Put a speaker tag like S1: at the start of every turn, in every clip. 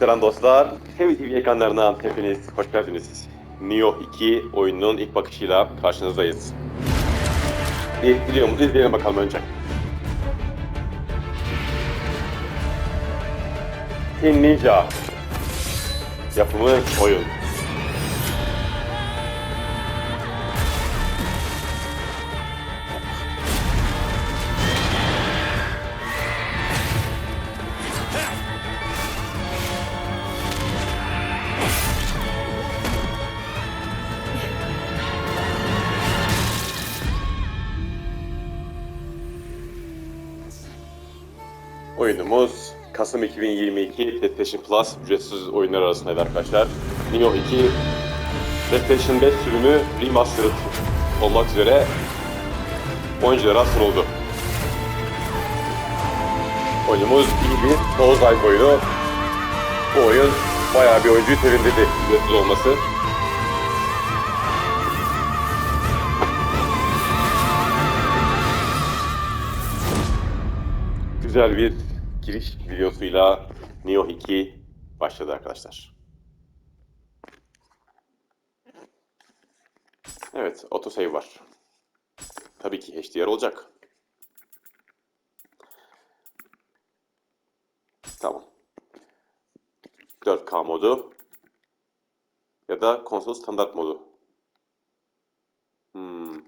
S1: Selam dostlar. Heavy TV ekranlarına hepiniz hoş geldiniz. Neo 2 oyununun ilk bakışıyla karşınızdayız. Bir videomuzu izleyelim bakalım önce. Teen Ninja Yapımı oyun. Oyunumuz Kasım 2022 PlayStation Plus ücretsiz oyunlar arasındaydı arkadaşlar. Neo 2 PlayStation 5 sürümü remastered olmak üzere oyunculara sunuldu. Oyunumuz iyi bir Souls-like oyunu. Bu oyun bayağı bir oyuncuyu sevindirdi ücretsiz olması. Güzel bir giriş videosuyla Neo 2 başladı arkadaşlar. Evet, autosave var. Tabii ki HDR olacak. Tamam. 4K modu ya da konsol standart modu. Hmm.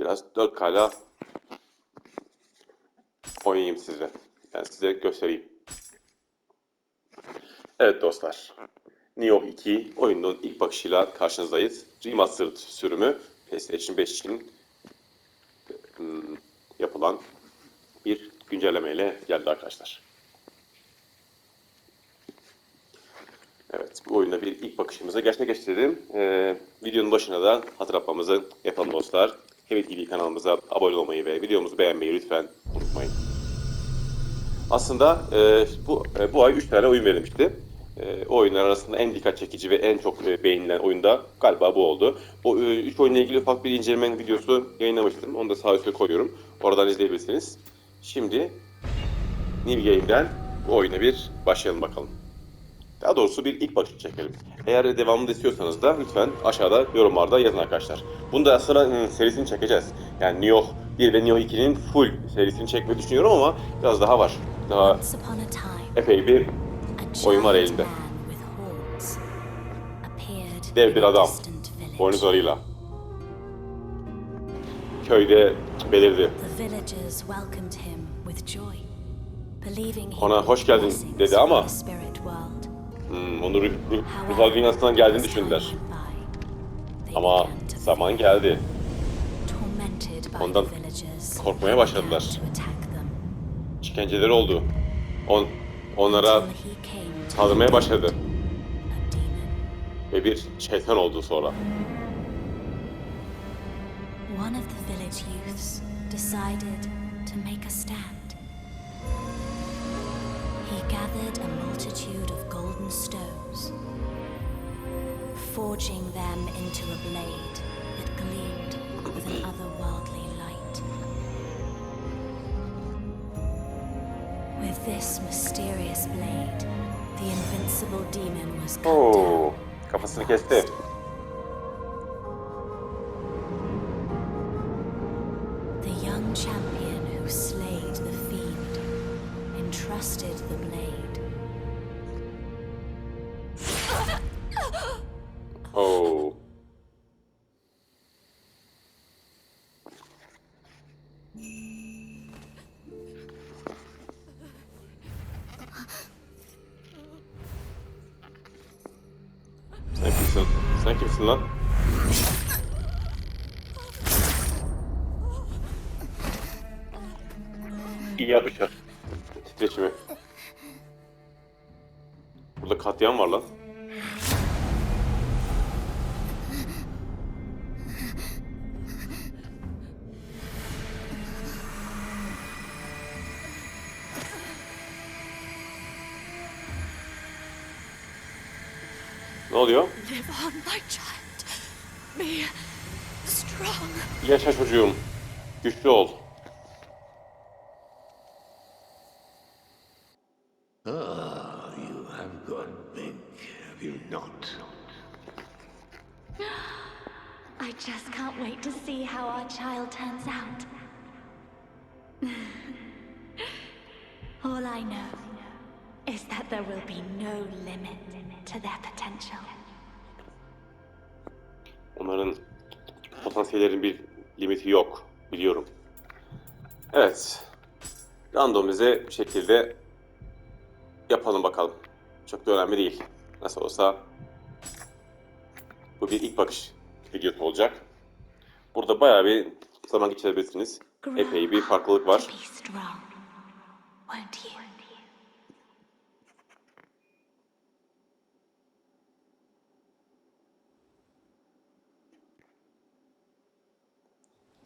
S1: Biraz 4K'la oynayayım size. Yani size göstereyim. Evet dostlar. Neo 2 oyunun ilk bakışıyla karşınızdayız. Remastered sürümü PlayStation 5 için hmm, yapılan bir güncellemeyle geldi arkadaşlar. Evet, bu oyunda bir ilk bakışımızı gerçekleştirdim. Ee, videonun başına da hatırlatmamızı yapalım dostlar. Heavy TV kanalımıza abone olmayı ve videomuzu beğenmeyi lütfen unutmayın. Aslında e, bu e, bu ay 3 tane oyun verilmişti. E, o oyunlar arasında en dikkat çekici ve en çok e, beğenilen oyun da galiba bu oldu. O 3 oyunla ilgili ufak bir inceleme videosu yayınlamıştım. Onu da sağ üstte koyuyorum. Oradan izleyebilirsiniz. Şimdi New Game'den bu oyuna bir başlayalım bakalım. Daha doğrusu bir ilk bakış çekelim. Eğer devamını istiyorsanız da lütfen aşağıda yorumlarda yazın arkadaşlar. Bunu da aslında ıı, serisini çekeceğiz. Yani Neo 1 ve Neo 2'nin full serisini çekmeyi düşünüyorum ama biraz daha var. Daha epey bir oyun var
S2: appeared
S1: Dev bir adam. Boynuzlarıyla. Köyde belirdi. Ona hoş geldin dedi ama-. Hmm, onu ruh, ruh,
S2: However,
S1: dünyasından geldiğini düşündüler. Ama zaman geldi. Ondan korkmaya başladılar. İşkenceleri oldu. On, onlara saldırmaya başladı. Ve bir şeytan oldu sonra.
S2: One of the village youths decided to make a stand. He gathered a multitude of stones, forging them into a blade that gleamed with an otherworldly light. With this mysterious blade, the invincible demon was cut.
S1: Oo, kafasını kesti.
S2: The young champion who slayed the fiend entrusted the blade.
S1: Ne oluyor?
S2: Live on, my child. Be strong.
S1: Yaşa çocuğum. Güçlü ol. Randomize bir şekilde yapalım bakalım. Çok da önemli değil. Nasıl olsa bu bir ilk bakış videosu olacak. Burada bayağı bir zaman geçirebilirsiniz. Epey bir farklılık var.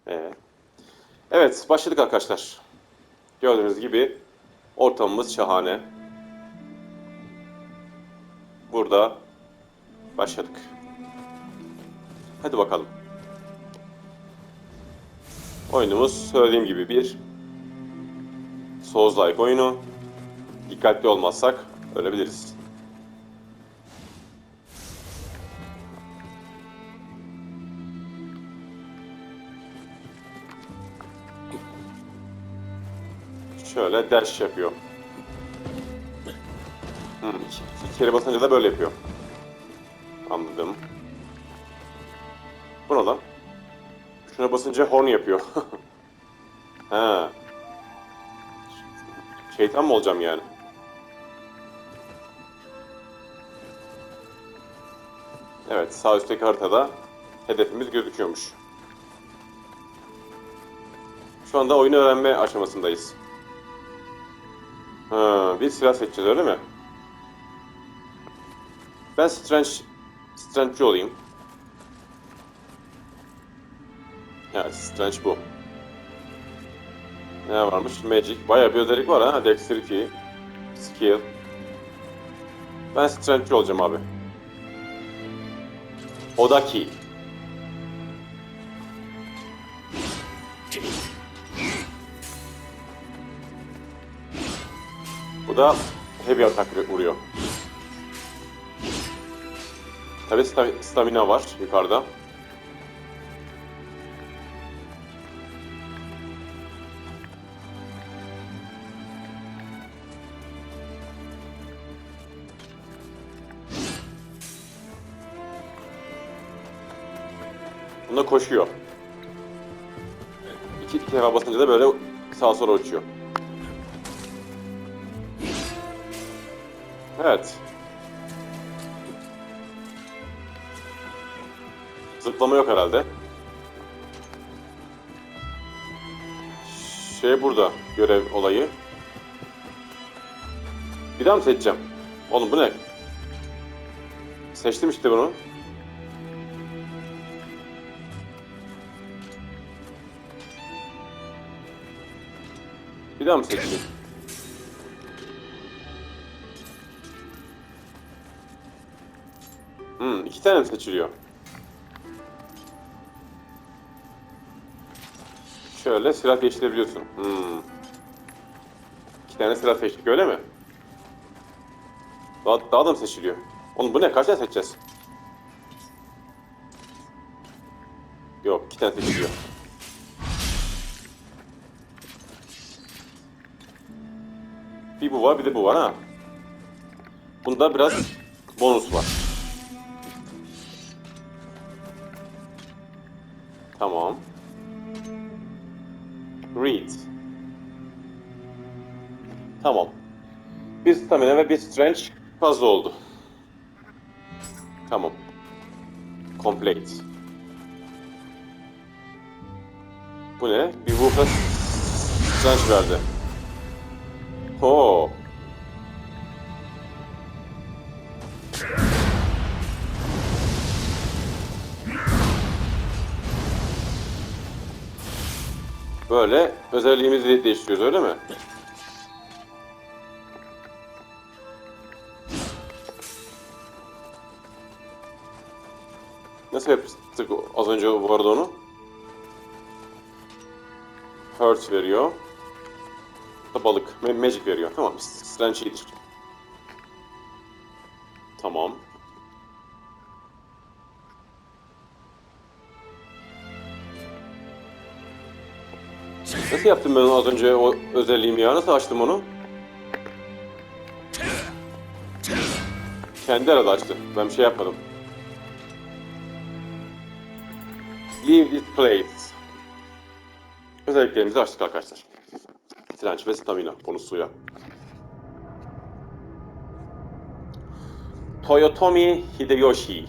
S2: You?
S1: Ee, Evet, başladık arkadaşlar. Gördüğünüz gibi ortamımız şahane. Burada başladık. Hadi bakalım. Oyunumuz söylediğim gibi bir Souls-like oyunu. Dikkatli olmazsak ölebiliriz. Şöyle dash yapıyor. İki kere basınca da böyle yapıyor. Anladım. Bu ne lan? Şuna basınca horn yapıyor. ha. Şeytan mı olacağım yani? Evet, sağ üstteki haritada hedefimiz gözüküyormuş. Şu anda oyunu öğrenme aşamasındayız. Ha, bir silah seçeceğiz öyle mi? Ben Strange, Strange'ci olayım. Evet, Strange bu. Ne varmış? Magic. Bayağı bir özellik var ha. Dexterity, Skill. Ben Strange'ci olacağım abi. Odaki. Bu da heavy atak vuruyor. Tabi sta- stamina var yukarıda. Bunda koşuyor. İki, iki defa basınca da böyle sağa sola uçuyor. Evet. Zıplama yok herhalde. Şey burada görev olayı. Bir daha mı seçeceğim? Oğlum bu ne? Seçtim işte bunu. Bir daha mı seçeyim? Hmm, iki tane mi seçiliyor? Şöyle silah değiştirebiliyorsun. Hmm. İki tane silah seçtik öyle mi? Daha, daha da mı seçiliyor? Oğlum bu ne? Kaç tane seçeceğiz? Yok, iki tane seçiliyor. Bir bu var, bir de bu var ha. Bunda biraz bonus var. Tamam. Read. Tamam. Bir stamina ve bir strength fazla oldu. Tamam. Complete. Bu ne? Bir Wolf'a strength verdi. Oo. Böyle özelliğimizi değiştiriyoruz öyle mi? Nasıl yaptık az önce bu arada onu? Hurt veriyor. Da balık. Ma- Magic veriyor. Tamam. Strange iyidir. Tamam. Nasıl yaptım ben az önce o özelliğimi ya? Nasıl açtım onu? Kendi arada açtı. Ben bir şey yapmadım. Leave this place. Özelliklerimizi açtık arkadaşlar. Direnç ve stamina bonusuyla. Toyotomi Hideyoshi.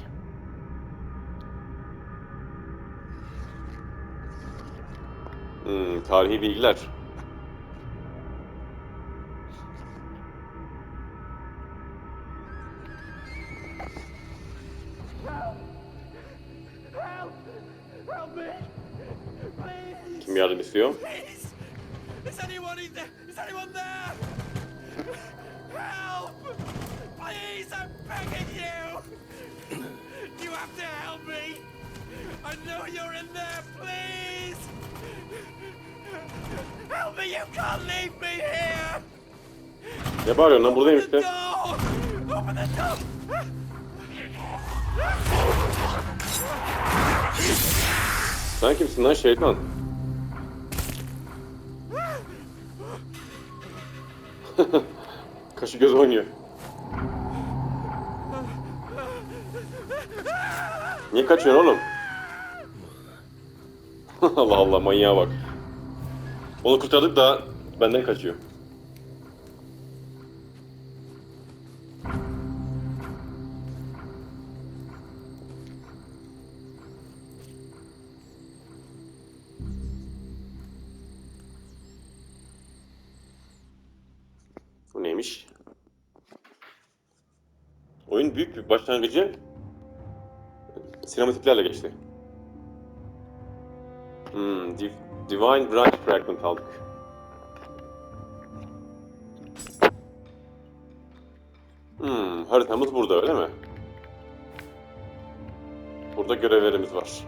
S1: Hmm, tarihi bilgiler. Kim yardım istiyor?
S3: You have to help me! I know you're in there, please! Help me, you can't leave me here!
S1: Ne bağırıyorsun lan? Buradayım işte.
S3: door! Open the door!
S1: Sen kimsin lan şeytan? Kaşı göz oynuyor. Niye kaçıyorsun oğlum? Allah Allah manyağa bak. Onu kurtardık da benden kaçıyor. Bu neymiş? Oyun büyük bir başlangıcı sinematiklerle geçti. Hmm, Divine Branch Fragment aldık. Hmm, haritamız burada öyle mi? Burada görevlerimiz var.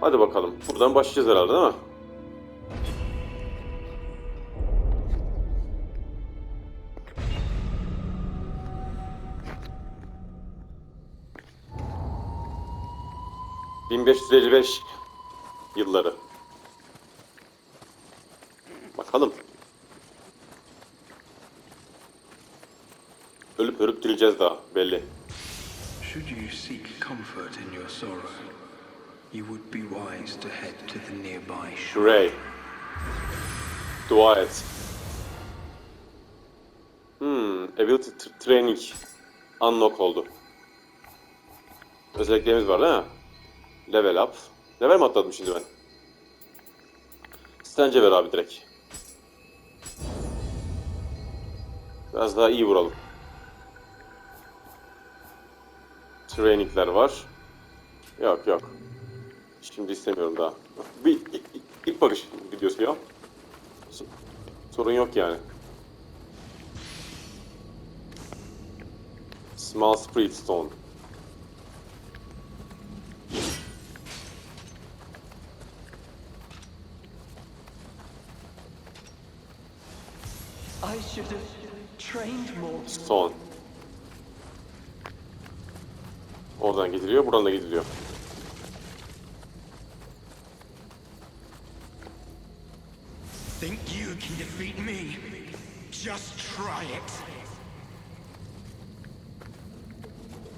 S1: Hadi bakalım. Buradan başlayacağız herhalde değil mi? ...1555 yılları. Bakalım. Ölüp ölüp dirileceğiz daha belli.
S4: Should you seek comfort in your sorrow, you would be wise to head to the nearby shore.
S1: Şurey. Dua et. Hmm, ability training unlock oldu. Özelliklerimiz var değil mi? Level up. Level mi atladım şimdi ben? Sence ver abi direkt. Biraz daha iyi vuralım. Trainingler var. Yok yok. Şimdi istemiyorum daha. Bir ilk, ilk- bakış videosu ya. Sorun yok yani. Small Spirit Stone. Stone. Oradan gidiliyor, buradan da gidiliyor.
S3: Think you can defeat me? Just try it!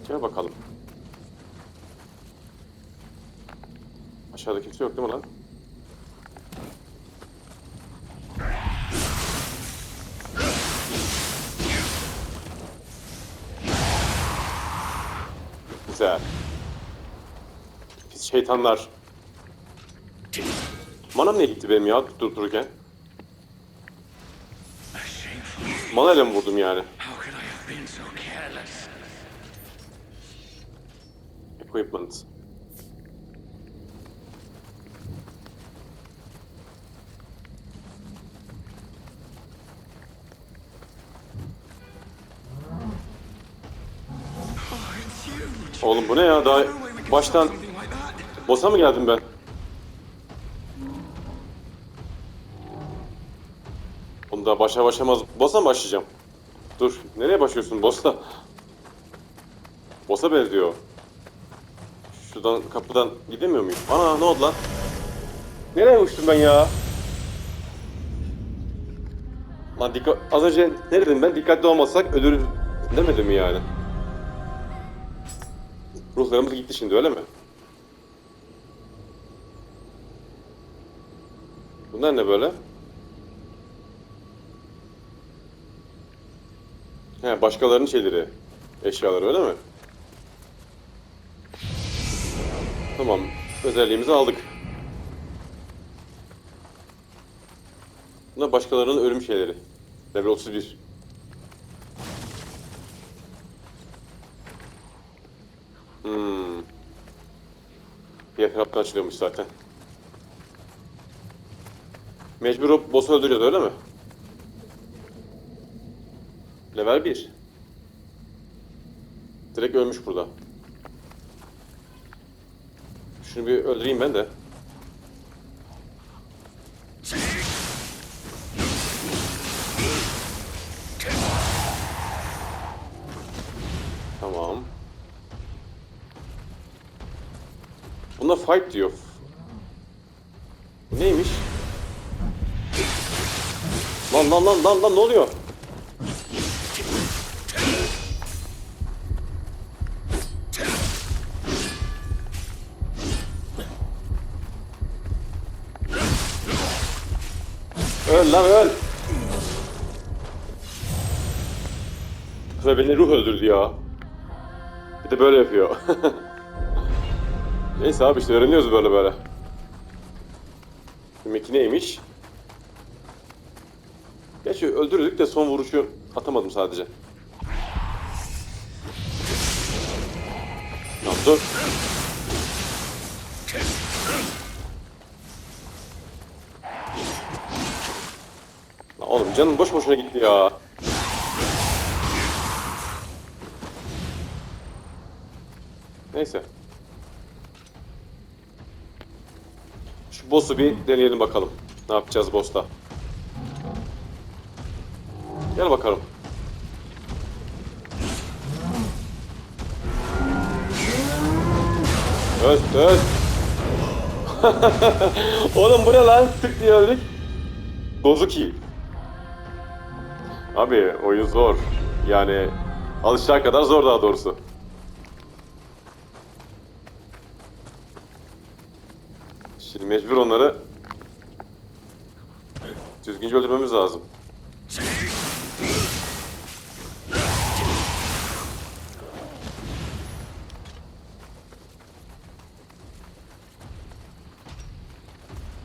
S1: Gel bakalım. Aşağıda kimse yok değil mi lan? Güzel. Pis şeytanlar. Manam ne gitti benim ya durup dururken? Manayla mı vurdum yani? Equipment. Oğlum bu ne ya? Daha baştan boss'a mı geldim ben? Oğlum başa başlamaz. Boss'a mı başlayacağım? Dur. Nereye başlıyorsun boss'la? Boss'a benziyor. Şuradan kapıdan gidemiyor muyum? Ana ne oldu lan? Nereye uçtum ben ya? Lan dikkat... Az önce ne dedim ben? Dikkatli olmasak ölürüz demedim mi yani? Ruhlarımız gitti şimdi öyle mi? Bunlar ne böyle? He başkalarının şeyleri, eşyaları öyle mi? Tamam, özelliğimizi aldık. Bunlar başkalarının ölüm şeyleri. Level 31. Hmm. Taraftan açılıyormuş zaten. Mecbur o boss'u öldürüyordu öyle mi? Level 1. Direkt ölmüş burada. Şunu bir öldüreyim ben de. Buna fight diyor. Neymiş? Lan lan lan lan lan ne oluyor? Öl lan öl. Sonra beni ruh öldürdü ya. Bir de böyle yapıyor. Neyse abi işte öğreniyoruz böyle böyle. Demek ki neymiş? Gerçi öldürdük de son vuruşu atamadım sadece. Tamam dur. Lan oğlum canım boş boşuna gitti ya. Neyse. Şu boss'u bir deneyelim bakalım. Ne yapacağız boss'ta? Gel bakalım. Öz, öz. Oğlum bu ne lan? Tık diye öldük. Bozuk iyi. Abi oyun zor. Yani alışacağı kadar zor daha doğrusu. Mecbur onları düzgünce öldürmemiz lazım.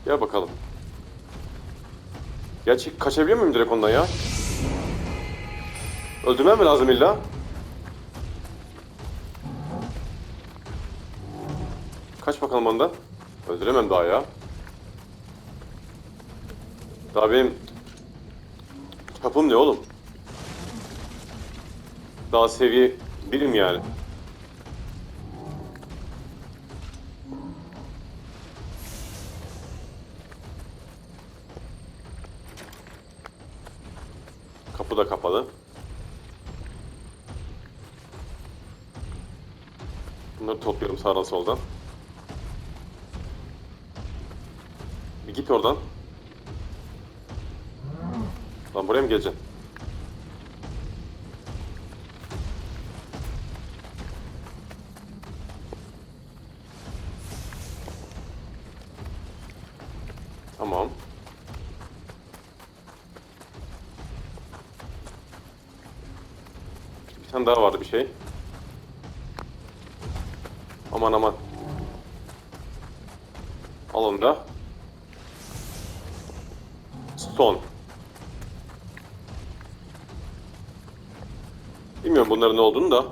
S1: Gel bakalım. Gerçi kaçabiliyor muyum direkt ondan ya? Öldürmem mi lazım illa? Kaç bakalım ondan. Öldüremem daha ya. Daha benim... Kapım ne oğlum? Daha seviye birim yani. Kapı da kapalı. Bunları topluyorum sağdan soldan. Git oradan. Lan buraya mı geleceksin? Bunların ne olduğunu da.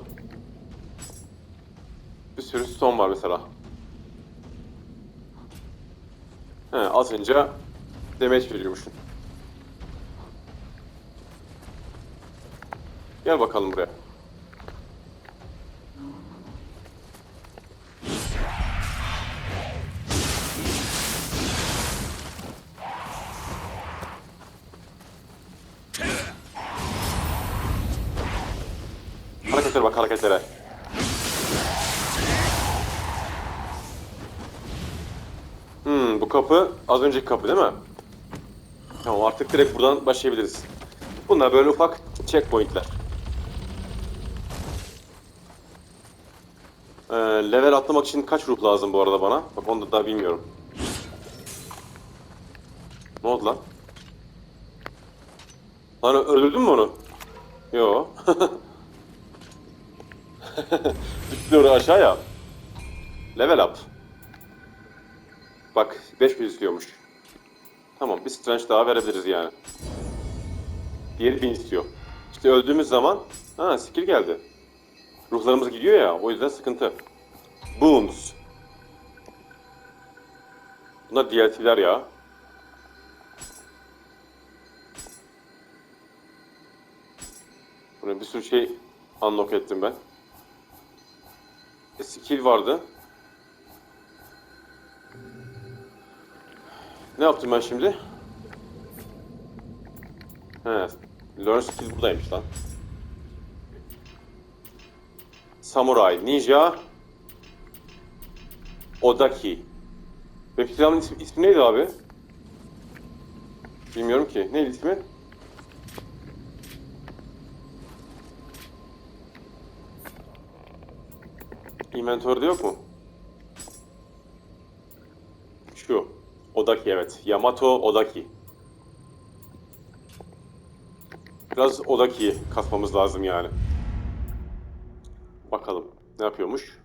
S1: Bir sürü son var mesela. He, atınca demeç veriyormuşsun. Gel bakalım buraya. Az önceki kapı değil mi? Tamam artık direkt buradan başlayabiliriz. Bunlar böyle ufak checkpointler. Ee, level atlamak için kaç ruh lazım bu arada bana? Bak onu da daha bilmiyorum. Ne oldu lan? Lan öldürdün mü onu? Yo. Gitti oraya aşağıya. Level up. Bak 5000 istiyormuş. Tamam bir strange daha verebiliriz yani. Diğeri 1000 istiyor. İşte öldüğümüz zaman ha skill geldi. Ruhlarımız gidiyor ya o yüzden sıkıntı. Boons. Bunlar DLC'ler ya. Buraya bir sürü şey unlock ettim ben. E, skill vardı. Ne yaptım ben şimdi? He, learn skill buradaymış lan. Samurai, ninja, Odaki. Web silahımın ismi, ismi neydi abi? Bilmiyorum ki. Neydi ismi? Inventory'de yok mu? Odaki evet. Yamato Odaki. Biraz Odaki'yi kasmamız lazım yani. Bakalım. Ne yapıyormuş?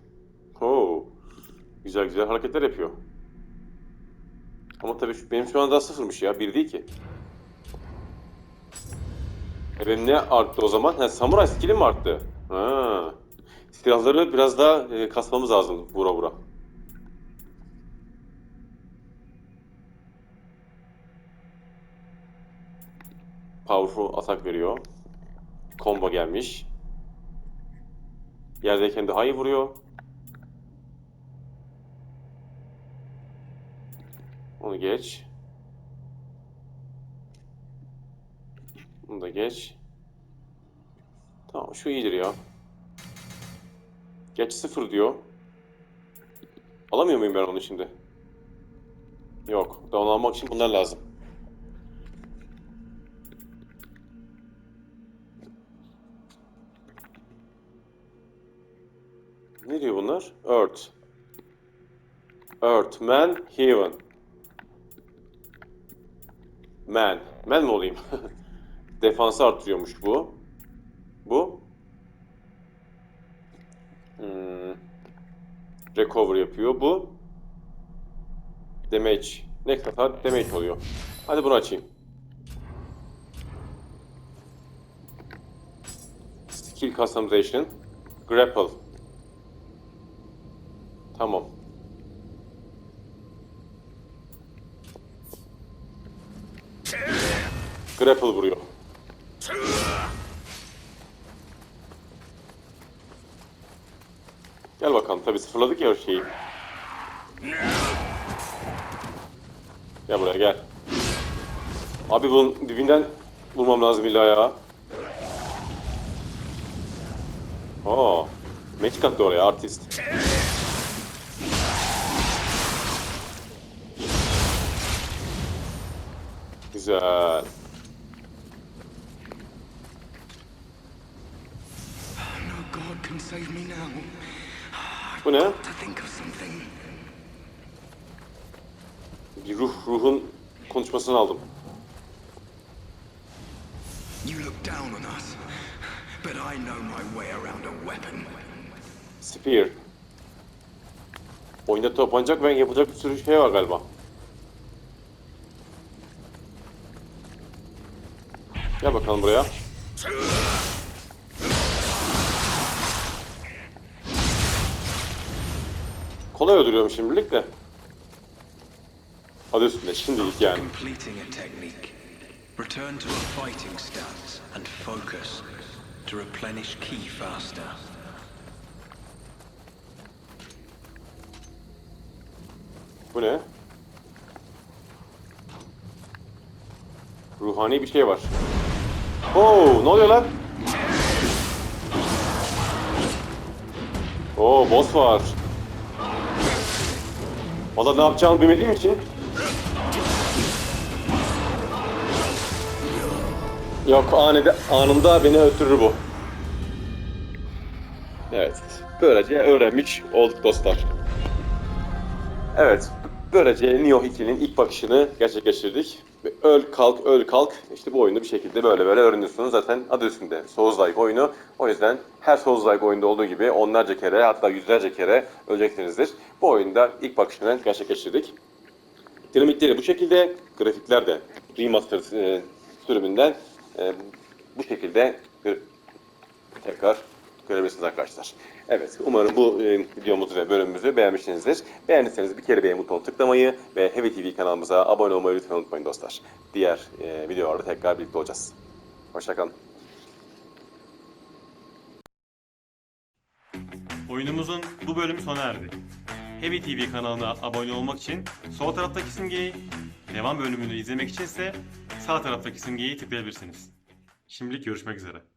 S1: Oo. Güzel güzel hareketler yapıyor. Ama tabii benim şu an daha sıfırmış ya. Bir değil ki. E benim ne arttı o zaman? Ha, samuray skill'im mi arttı? Ha. Silahları biraz daha e, kasmamız lazım vura vura. Powerful atak veriyor. Combo gelmiş. Yerdeyken daha iyi vuruyor. Onu geç. Bunu da geç. Tamam şu iyidir ya. Geç sıfır diyor. Alamıyor muyum ben onu şimdi? Yok. Onu almak için bunlar lazım. Man, heaven. Man. Man mi olayım? Defansı arttırıyormuş bu. Bu. Hmm. Recover yapıyor. Bu. Damage. Next atar damage oluyor. Hadi bunu açayım. Skill customization. Grapple. Tamam. Grapple vuruyor. Gel bakalım. Tabii sıfırladık ya her şeyi. Gel buraya gel. Abi bunun dibinden vurmam lazım illa ya. Oo. Magic attı oraya artist. Güzel. Bu ne? Bir ruh, ruhun konuşmasını aldım.
S4: You look down on us, but I know my way around a weapon.
S1: Spear. Oyunda toplancak ve yapacak bir sürü şey var galiba. Gel bakalım buraya. Kolay öldürüyorum şimdilik de. Adı üstünde şimdilik yani.
S4: Completing a technique. Return to a fighting stance and focus to replenish ki faster.
S1: Bu ne? Ruhani bir şey var. Oo, ne oluyor lan? Oo boss var. Valla ne yapacağımı bilmediğim için. Yok anide, anında beni öldürür bu. Evet. Böylece öğrenmiş olduk dostlar. Evet. Böylece Nioh 2'nin ilk bakışını gerçekleştirdik. Öl kalk öl kalk işte bu oyunu bir şekilde böyle böyle öğreniyorsunuz. Zaten adı üstünde Souls-like oyunu. O yüzden her Souls-like oyunda olduğu gibi onlarca kere hatta yüzlerce kere öleceksinizdir. Bu oyunda ilk bakışını gerçekleştirdik. Dinamitleri bu şekilde, grafikler de remaster e, sürümünden e, bu şekilde tekrar görebilirsiniz arkadaşlar. Evet, umarım bu e, videomuzu ve bölümümüzü beğenmişsinizdir. Beğendiyseniz bir kere beğen butonuna tıklamayı ve Heavy TV kanalımıza abone olmayı lütfen unutmayın dostlar. Diğer e, videolarda tekrar birlikte olacağız. Hoşçakalın.
S5: Oyunumuzun bu bölümü sona erdi. Heavy TV kanalına abone olmak için sol taraftaki simgeyi, devam bölümünü izlemek için ise sağ taraftaki simgeyi tıklayabilirsiniz. Şimdilik görüşmek üzere.